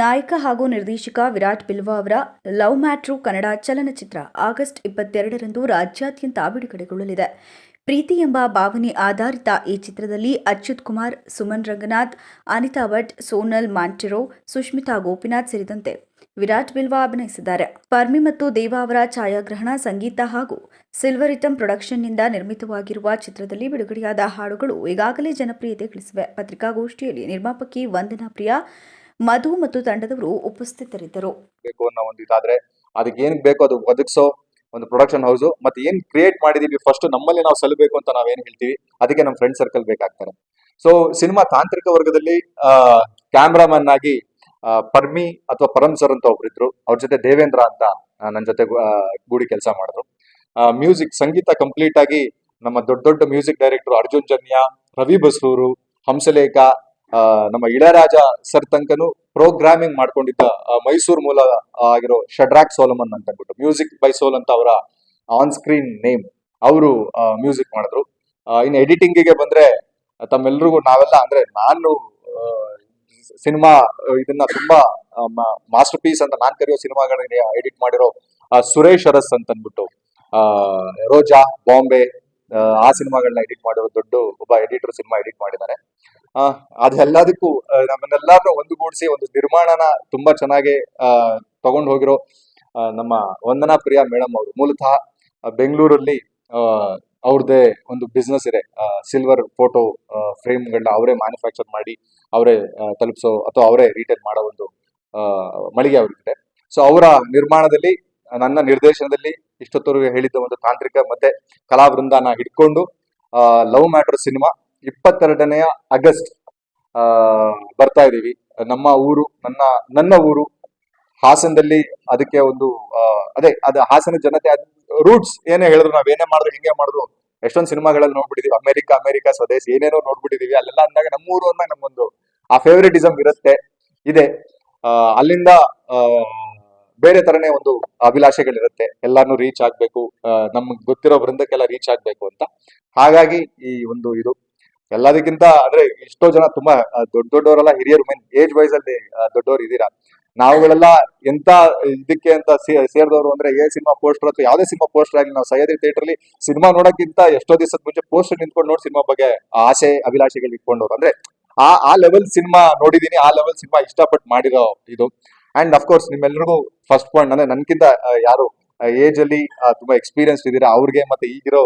ನಾಯಕ ಹಾಗೂ ನಿರ್ದೇಶಕ ವಿರಾಟ್ ಬಿಲ್ವಾ ಅವರ ಲವ್ ಮ್ಯಾಟ್ರು ಕನ್ನಡ ಚಲನಚಿತ್ರ ಆಗಸ್ಟ್ ಇಪ್ಪತ್ತೆರಡರಂದು ರಾಜ್ಯಾದ್ಯಂತ ಬಿಡುಗಡೆಗೊಳ್ಳಲಿದೆ. ಪ್ರೀತಿ ಎಂಬ ಭಾವನೆ ಆಧಾರಿತ ಈ ಚಿತ್ರದಲ್ಲಿ ಅಚ್ಯುತ್ ಕುಮಾರ್, ಸುಮನ್ ರಂಗನಾಥ್, ಅನಿತಾ ಭಟ್, ಸೋನಲ್ ಮಾಂಟಿರೋ, ಸುಷ್ಮಿತಾ ಗೋಪಿನಾಥ್ ಸೇರಿದಂತೆ ವಿರಾಟ್ ಬಿಲ್ವಾ ಅಭಿನಯಿಸಿದ್ದಾರೆ. ಪರ್ಮಿ ಮತ್ತು ದೇವಾ ಅವರ ಛಾಯಾಗ್ರಹಣ ಸಂಗೀತ ಹಾಗೂ ಸಿಲ್ವರ್ ಇಟಮ್ ಪ್ರೊಡಕ್ಷನ್ನಿಂದ ನಿರ್ಮಿತವಾಗಿರುವ ಚಿತ್ರದಲ್ಲಿ ಬಿಡುಗಡೆಯಾದ ಹಾಡುಗಳು ಈಗಾಗಲೇ ಜನಪ್ರಿಯತೆ ಗಳಿಸಿವೆ. ಪತ್ರಿಕಾಗೋಷ್ಠಿಯಲ್ಲಿ ನಿರ್ಮಾಪಕಿ ವಂದನಾ ಪ್ರಿಯಾ ಮಧು ಮತ್ತು ತಂಡದವರು ಉಪಸ್ಥಿತರಿದ್ದರು. ಒಂದು ಇದಾದ್ರೆ ಅದಕ್ಕೆ ಏನ್ ಬೇಕೋ ಅದು ಒದಗಿಸೋ ಒಂದು ಪ್ರೊಡಕ್ಷನ್ ಹೌಸ್ ಮತ್ತೆ ಏನ್ ಕ್ರಿಯೇಟ್ ಮಾಡಿದೀವಿ ಫಸ್ಟ್ ನಮ್ಮಲ್ಲಿ ನಾವು ಸಲ್ಲಬೇಕು ಅಂತ ನಾವೇನ್ ಹೇಳ್ತೀವಿ, ಅದಕ್ಕೆ ನಮ್ಮ ಫ್ರೆಂಡ್ ಸರ್ಕಲ್ ಬೇಕಾಗ್ತಾರೆ. ಸೊ ಸಿನಿಮಾ ತಾಂತ್ರಿಕ ವರ್ಗದಲ್ಲಿ ಕ್ಯಾಮ್ರಾಮನ್ ಆಗಿ ಪರ್ಮಿ ಅಥವಾ ಪರಮ್ ಸರ್ ಅಂತ ಒಬ್ರಿದ್ರು ಅವ್ರ ಜೊತೆ ದೇವೇಂದ್ರ ಅಂತ ನನ್ನ ನನ್ ಜೊತೆ ಗೂಡಿ ಕೆಲಸ ಮಾಡಿದ್ರು. ಮ್ಯೂಸಿಕ್ ಸಂಗೀತ ಕಂಪ್ಲೀಟ್ ಆಗಿ ನಮ್ಮ ದೊಡ್ಡ ದೊಡ್ಡ ಮ್ಯೂಸಿಕ್ ಡೈರೆಕ್ಟರ್ ಅರ್ಜುನ್ ಜನ್ಯ, ರವಿ ಬಸೂರು ಹಂಸಲೇಖ ನಮ್ಮ ಇಳಯರಾಜ ಸರ್ ತನಕನು ಪ್ರೋಗ್ರಾಮಿಂಗ್ ಮಾಡ್ಕೊಂಡಿದ್ದ ಮೈಸೂರು ಮೂಲ ಆಗಿರೋ ಶಡ್ರಾಕ್ ಸೋಲಮನ್ ಅಂತ ಅಂದ್ಬಿಟ್ಟು ಮ್ಯೂಸಿಕ್ ಬೈ ಸೋಲ್ ಅಂತ ಅವರ ಆನ್ ಸ್ಕ್ರೀನ್ ನೇಮ್. ಅವರು ಮ್ಯೂಸಿಕ್ ಮಾಡಿದ್ರು. ಇನ್ ಇನ್ನು ಎಡಿಟಿಂಗಿಗೆ ಬಂದ್ರೆ, ತಮ್ಮೆಲ್ರಿಗೂ ನಾವೆಲ್ಲ, ಅಂದ್ರೆ ನಾನು ಸಿನಿಮಾ, ಇದನ್ನ ತುಂಬಾ ಮಾಸ್ಟರ್ ಪೀಸ್ ಅಂತ ನಾನ್ ಕರೆಯೋ ಸಿನಿಮಾಗಳನ್ನ ಎಡಿಟ್ ಮಾಡಿರೋ ಸುರೇಶ್ ಅರಸ್ ಅಂತ ಅಂದ್ಬಿಟ್ಟು ರೋಜಾ, ಬಾಂಬೆ, ಆ ಸಿನಿಮಾಗಳನ್ನ ಎಡಿಟ್ ಮಾಡಿರೋ ದೊಡ್ಡ ಒಬ್ಬ ಎಡಿಟರ್ ಸಿನಿಮಾ ಎಡಿಟ್ ಮಾಡಿದ್ದಾರೆ ಆ, ಅದೆಲ್ಲದಕ್ಕೂ ನಮ್ಮನ್ನೆಲ್ಲಾರನ್ನೂ ಒಂದುಗೂಡಿಸಿ ಒಂದು ನಿರ್ಮಾಣನ ತುಂಬಾ ಚೆನ್ನಾಗಿ ಆ, ತಗೊಂಡು ಹೋಗಿರೋ ನಮ್ಮ ವಂದನಾ ಪ್ರಿಯಾ ಮೇಡಮ್ ಅವರು. ಮೂಲತಃ ಬೆಂಗಳೂರಲ್ಲಿ ಅವ್ರದ್ದೇ ಒಂದು ಬಿಸ್ನೆಸ್ ಇದೆ. ಸಿಲ್ವರ್ ಫೋಟೋ ಫ್ರೇಮ್ಗಳನ್ನ ಅವರೇ ಮ್ಯಾನುಫ್ಯಾಕ್ಚರ್ ಮಾಡಿ ಅವರೇ ತಲುಪಿಸೋ ಅಥವಾ ಅವರೇ ರಿಟೇಲ್ ಮಾಡೋ ಒಂದು ಮಳಿಗೆ ಅವ್ರಿಗಿದೆ. ಸೊ ಅವರ ನಿರ್ಮಾಣದಲ್ಲಿ ನನ್ನ ನಿರ್ದೇಶನದಲ್ಲಿ ಇಷ್ಟೊತ್ತವರೆಗೆ ಹೇಳಿದ್ದ ಒಂದು ತಾಂತ್ರಿಕ ಮತ್ತೆ ಕಲಾ ವೃಂದನ ಹಿಡ್ಕೊಂಡು ಲವ್ ಮ್ಯಾಟರ್ ಸಿನಿಮಾ ಇಪ್ಪತ್ತೆರಡನೆಯ ಆಗಸ್ಟ್ ಬರ್ತಾ ಇದೀವಿ ನಮ್ಮ ಊರು, ನನ್ನ ನನ್ನ ಊರು, ಹಾಸನದಲ್ಲಿ ಅದಕ್ಕೆ ಒಂದು ಅದೇ, ಅದು ಹಾಸನ ಜನತೆ ರೂಟ್ಸ್ ಏನೇ ಹೇಳಿದ್ರು, ನಾವ್ ಏನೇ ಮಾಡಿದ್ರು, ಹಿಂಗೆ ಮಾಡಿದ್ರು, ಎಷ್ಟೊಂದು ಸಿನಿಮಾಗಳಲ್ಲಿ ನೋಡ್ಬಿಟ್ಟಿದೀವಿ. ಅಮೆರಿಕ ಅಮೆರಿಕ ಸ್ವದೇಶ ಏನೇನೋ ನೋಡ್ಬಿಟ್ಟಿದೀವಿ. ಅಲ್ಲೆಲ್ಲ ಅಂದಾಗ ನಮ್ಮ ಊರು ಅಂದಾಗ ನಮ್ಗೊಂದು, ಆ ಫೇವರಿಟಿಸಮ್ ಇರುತ್ತೆ, ಇದೆ. ಅಲ್ಲಿಂದ ಬೇರೆ ತರನೇ ಒಂದು ಅಭಿಲಾಷೆಗಳಿರುತ್ತೆ. ಎಲ್ಲಾನು ರೀಚ್ ಆಗ್ಬೇಕು. ನಮ್ಗೆ ಗೊತ್ತಿರೋ ವೃಂದಕ್ಕೆಲ್ಲ ರೀಚ್ ಆಗ್ಬೇಕು ಅಂತ. ಹಾಗಾಗಿ ಈ ಒಂದು ಇದು. ಎಲ್ಲದಕ್ಕಿಂತ ಅಂದ್ರೆ ಎಷ್ಟೋ ಜನ ತುಂಬಾ ದೊಡ್ಡ ದೊಡ್ಡವರೆಲ್ಲ ಹಿರಿಯರು ಮೀನ್ ಏಜ್ ವೈಸ್ ಅಲ್ಲಿ ದೊಡ್ಡವರು ಇದ್ದೀರಾ? ನಾವುಗಳೆಲ್ಲ ಎಂತ ಇದಕ್ಕೆ ಅಂತ ಸೇರಿದವರು ಅಂದ್ರೆ ಏ ಸಿನಿಮಾ ಪೋಸ್ಟರ್ ಅಥವಾ ಯಾವ್ದೇ ಸಿನಿಮಾ ಪೋಸ್ಟರ್ ಆಗಲಿ, ನಾವು ಸಹ್ಯಾದ್ರಿ ಥಿಯೇಟರ್ ಅಲ್ಲಿ ಸಿನಿಮಾ ನೋಡಕ್ಕಿಂತ ಎಷ್ಟೋ ದಿವಸದ ಮುಂಚೆ ಪೋಸ್ಟರ್ ನಿಂತ್ಕೊಂಡು ನೋಡಿ ಸಿನಿಮಾ ಬಗ್ಗೆ ಆಸೆ, ಅಭಿಲಾಷೆಗಳು ಇಟ್ಕೊಂಡವ್ರು. ಅಂದ್ರೆ ಆ ಆ ಲೆವೆಲ್ ಸಿನಿಮಾ ನೋಡಿದೀನಿ, ಆ ಲೆವೆಲ್ ಸಿನಿಮಾ ಇಷ್ಟಪಟ್ಟು ಮಾಡಿರೋ ಇದು. ಅಂಡ್ ಅಫ್ಕೋರ್ಸ್ ನಿಮ್ಮೆಲ್ಲರಿಗೂ ಫಸ್ಟ್ ಪಾಯಿಂಟ್ ಅಂದ್ರೆ ನನ್ಕಿಂತ ಯಾರು ಏಜ್ ಅಲ್ಲಿ ತುಂಬಾ ಎಕ್ಸ್ಪೀರಿಯನ್ಸ್ ಇದ್ದೀರಾ, ಅವ್ರಿಗೆ ಮತ್ತೆ ಈಗಿರೋ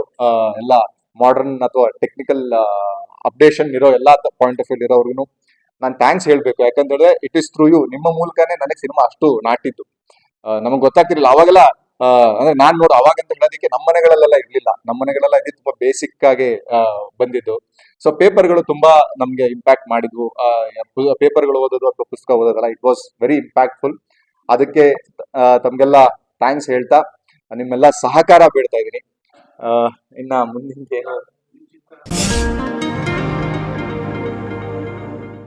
ಎಲ್ಲ ಮಾಡರ್ನ್ ಅಥವಾ ಟೆಕ್ನಿಕಲ್ ಅಪ್ಡೇಷನ್ ಇರೋ ಎಲ್ಲ ಪಾಯಿಂಟ್ ಆಫ್ ವ್ಯೂ ಇರೋರ್ಗು ನಾನು ಥ್ಯಾಂಕ್ಸ್ ಯಾಕಂತ ಯಾಕಂದ್ರೆ ಇಟ್ ಇಸ್ ಥ್ರೂ ಯು ನಿಮ್ಮ ಮೂಲಕನೇ ನನಗೆ ಸಿನಿಮಾ ಅಷ್ಟು ನಾಟಿದ್ದು. ನಮ್ಗೆ ಗೊತ್ತಾಗ್ತಿರ್ಲಿಲ್ಲ. ಅವಾಗೆಲ್ಲ ಅಂದ್ರೆ ನಾನ್ ನೋಡು, ಅವಾಗಂತ ಹೇಳೋದಕ್ಕೆ ನಮ್ಮ ಮನೆಗಳಲ್ಲೆಲ್ಲ ಇರ್ಲಿಲ್ಲ. ನಮ್ಮ ಮನೆಗಳೆಲ್ಲ ಇದು ತುಂಬಾ ಬೇಸಿಕ್ ಆಗಿ ಬಂದಿದ್ದು. ಸೊ ಪೇಪರ್ಗಳು ತುಂಬಾ ನಮ್ಗೆ ಇಂಪ್ಯಾಕ್ಟ್ ಮಾಡಿದ್ವು. ಪೇಪರ್ಗಳು ಓದೋದು ಅಥವಾ ಪುಸ್ತಕ ಓದೋದಲ್ಲ ಇಟ್ ವಾಸ್ ವೆರಿ ಇಂಪ್ಯಾಕ್ಟ್ಫುಲ್ ಅದಕ್ಕೆ ತಮ್ಗೆಲ್ಲ ಥ್ಯಾಂಕ್ಸ್ ಹೇಳ್ತಾ, ನಿಮ್ಮೆಲ್ಲ ಸಹಕಾರ ಬೇಡ್ತಾ ಇದ್ದೀನಿ. ಇನ್ನ ಮುಂದಿನ